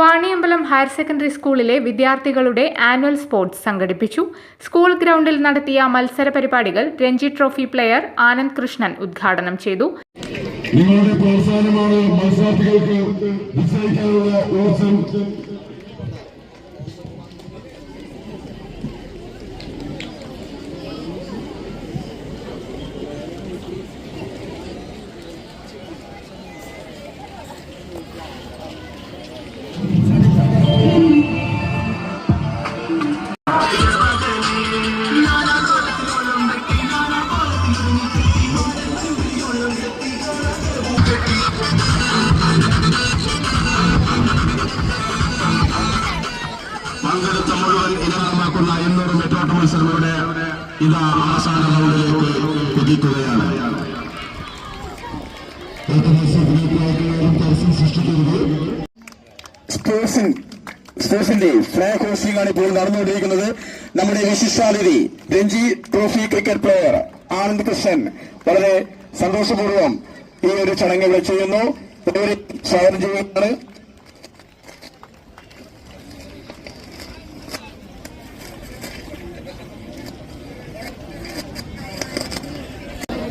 Vaniyambalam higher secondary സ്കൂളിലെ വിദ്യാർത്ഥികളുടെ annual sports സംഘടിപ്പിച്ചു. സ്കൂൾ ഗ്രൗണ്ടിൽ നടത്തിയ മത്സര പരിപാടികൾ രഞ്ജി ട്രോഫി പ്ലെയർ ആനന്ദ് കൃഷ്ണൻ ഉദ്ഘാടനം ചെയ്തു. നിങ്ങളുടെ പ്രോത്സാഹനമാണ് മത്സരാർത്ഥികൾക്ക് വിജയിക്കാനുള്ള ഊർജം ഇതാ അവസാന റൗണ്ടിലേക്ക് കുതിക്കുകയാണ്. സ്പോർട്സിൽ സ്പോർട്സിന്റെ ഫ്ലാഗ് ഹോസ്റ്റിംഗ് ആണ് ഇപ്പോൾ നടന്നുകൊണ്ടിരിക്കുന്നത്. നമ്മുടെ വിശിഷ്ടാതിഥി Ranji trophy cricket player Anand Krishnan വളരെ സന്തോഷപൂർവം ഈ ഒരു ചടങ്ങ് ഇവിടെ ചെയ്യുന്നു. സ്വാഗതം ചെയ്യുകയാണ്.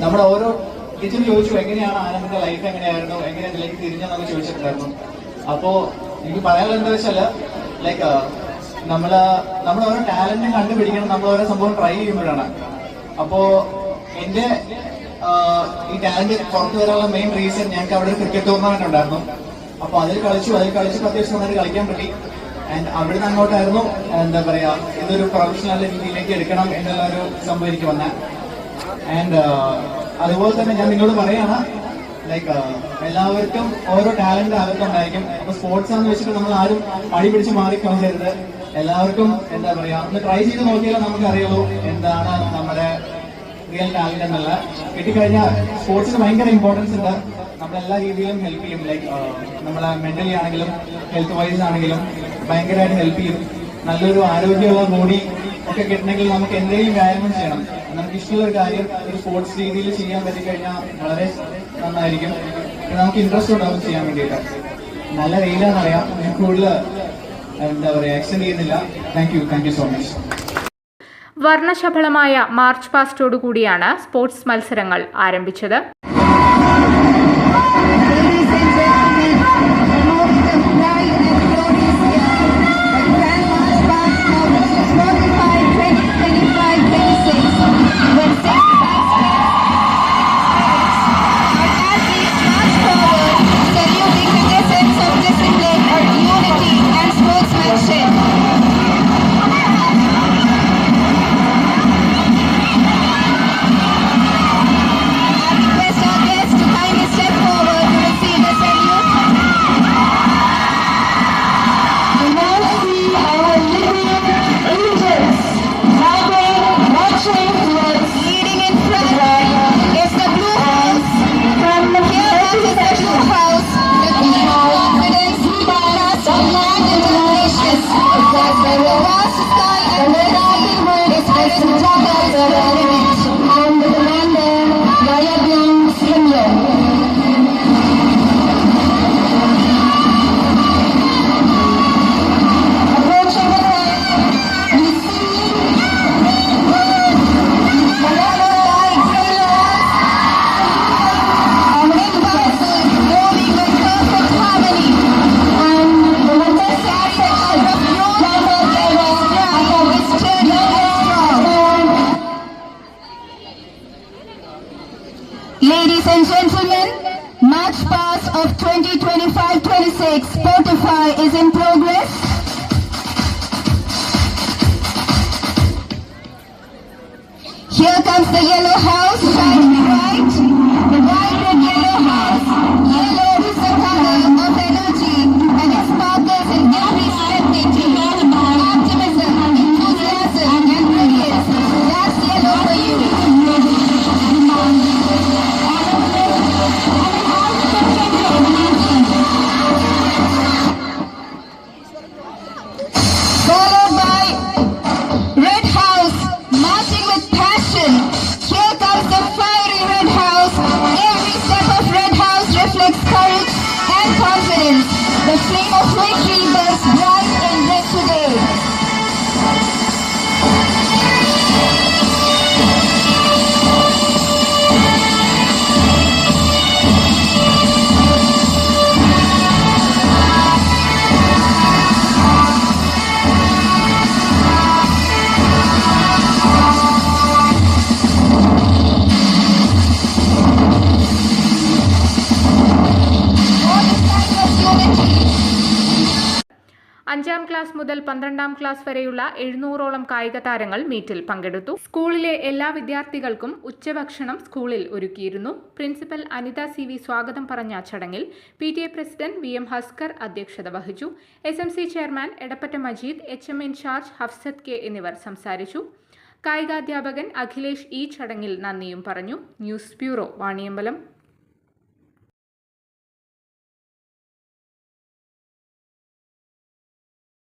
നമ്മുടെ ഓരോ ടീച്ചർ ചോദിച്ചു എങ്ങനെയാണ് ആനന്ദിന്റെ ലൈഫ് എങ്ങനെയായിരുന്നു? എങ്ങനെ അതിലേക്ക് തിരിഞ്ഞെന്നൊക്കെ ചോദിച്ചിട്ടുണ്ടായിരുന്നു. അപ്പോ എനിക്ക് പറയാനുള്ള എന്താ വെച്ചാൽ ലൈക്ക് നമ്മൾ നമ്മൾ ഓരോ ടാലന്റ് കണ്ടുപിടിക്കണം നമ്മൾ ഓരോ സംഭവം ട്രൈ ചെയ്യുമ്പോഴാണ്. അപ്പോ എന്റെ ഈ ടാലന്റ് പുറത്തു വരാനുള്ള മെയിൻ റീസൺ ഞങ്ങൾക്ക് അവിടെ ഒരു ക്രിക്കറ്റ് ടൂർണമെന്റ് ഉണ്ടായിരുന്നു. അപ്പൊ അതിൽ കളിച്ചു അതിൽ കളിച്ച് അത്യാവശ്യം നന്നായിട്ട് കളിക്കാൻ പറ്റി. ആൻഡ് അവിടുന്ന് അങ്ങോട്ടായിരുന്നു എന്താ പറയാ ഇതൊരു പ്രൊഫഷണൽ രീതിയിലേക്ക് എടുക്കണം എന്നുള്ള ഒരു സംഭവം എനിക്ക് വന്നത് ആൻഡ് അതുപോലെ തന്നെ ഞാൻ നിങ്ങളോട് പറയാണ് ലൈക്ക് എല്ലാവർക്കും ഓരോ ടാലന്റ് അകത്തുണ്ടായിരിക്കും അപ്പൊ സ്പോർട്സ് ആണെന്ന് വെച്ചിട്ട് നമ്മൾ ആരും പണി പിടിച്ച് മാറി കളയരുത് എല്ലാവർക്കും എന്താ പറയാ ഒന്ന് ട്രൈ ചെയ്ത് നോക്കിയാലേ നമുക്ക് അറിയുള്ളൂ എന്താണ് നമ്മുടെ റിയൽ ടാലന്റ് എന്നുള്ള കിട്ടിക്കഴിഞ്ഞാൽ സ്പോർട്സിന് ഭയങ്കര ഇമ്പോർട്ടൻസ് ഉണ്ട്. നമ്മളെല്ലാ രീതിയിലും ഹെൽപ്പ് ചെയ്യും. ലൈക്ക് നമ്മളെ മെന്റലി ആണെങ്കിലും ഹെൽത്ത് വൈസ് ആണെങ്കിലും ഭയങ്കരമായിട്ട് ഹെൽപ്പ് ചെയ്യും. നല്ലൊരു ആരോഗ്യമുള്ള ബോഡി ഒക്കെ കിട്ടണമെങ്കിൽ നമുക്ക് എന്തെങ്കിലും വ്യായാമം ചെയ്യണം. നമുക്ക് ഇഷ്ടമുള്ള ഒരു കാര്യം ഒരു സ്പോർട്സ് രീതിയിൽ ചെയ്യാൻ പറ്റിക്കഴിഞ്ഞാൽ വളരെ നന്നായിരിക്കും. നമുക്ക് ഇൻട്രസ്റ്റ് ഉണ്ടാവും ചെയ്യാൻ വേണ്ടിയിട്ട്. നല്ല വെയിലാണെന്നറിയാം ഞാൻ കൂടുതൽ എന്താ പറയുക എക്സ്റ്റെൻഡ് ചെയ്യുന്നില്ല. Thank you thank you so much വർണശബളമായ march പാസ്റ്റോടുകൂടിയാണ് സ്പോർട്സ് മത്സരങ്ങൾ ആരംഭിച്ചത്. Ladies and gentlemen, March Pass of 2025-26 Spotify is in progress. Here comes the yellow house, right, right. അഞ്ചാം ക്ലാസ് മുതൽ പന്ത്രണ്ടാം ക്ലാസ് വരെയുള്ള എഴുന്നൂറോളം കായിക താരങ്ങൾ മീറ്റിൽ പങ്കെടുത്തു. സ്കൂളിലെ എല്ലാ വിദ്യാർത്ഥികൾക്കും ഉച്ചഭക്ഷണം സ്കൂളിൽ ഒരുക്കിയിരുന്നു. പ്രിൻസിപ്പൽ അനിത സി വി സ്വാഗതം പറഞ്ഞ ചടങ്ങിൽ P T A president V M Haskar അധ്യക്ഷത വഹിച്ചു. S M C chairman Edappatta Majeed H M in-charge Hafsath K എന്നിവർ സംസാരിച്ചു. കായികാധ്യാപകൻ അഖിലേഷ് ഈ ചടങ്ങിൽ നന്ദിയും പറഞ്ഞു. News bureau Vaniyambalam.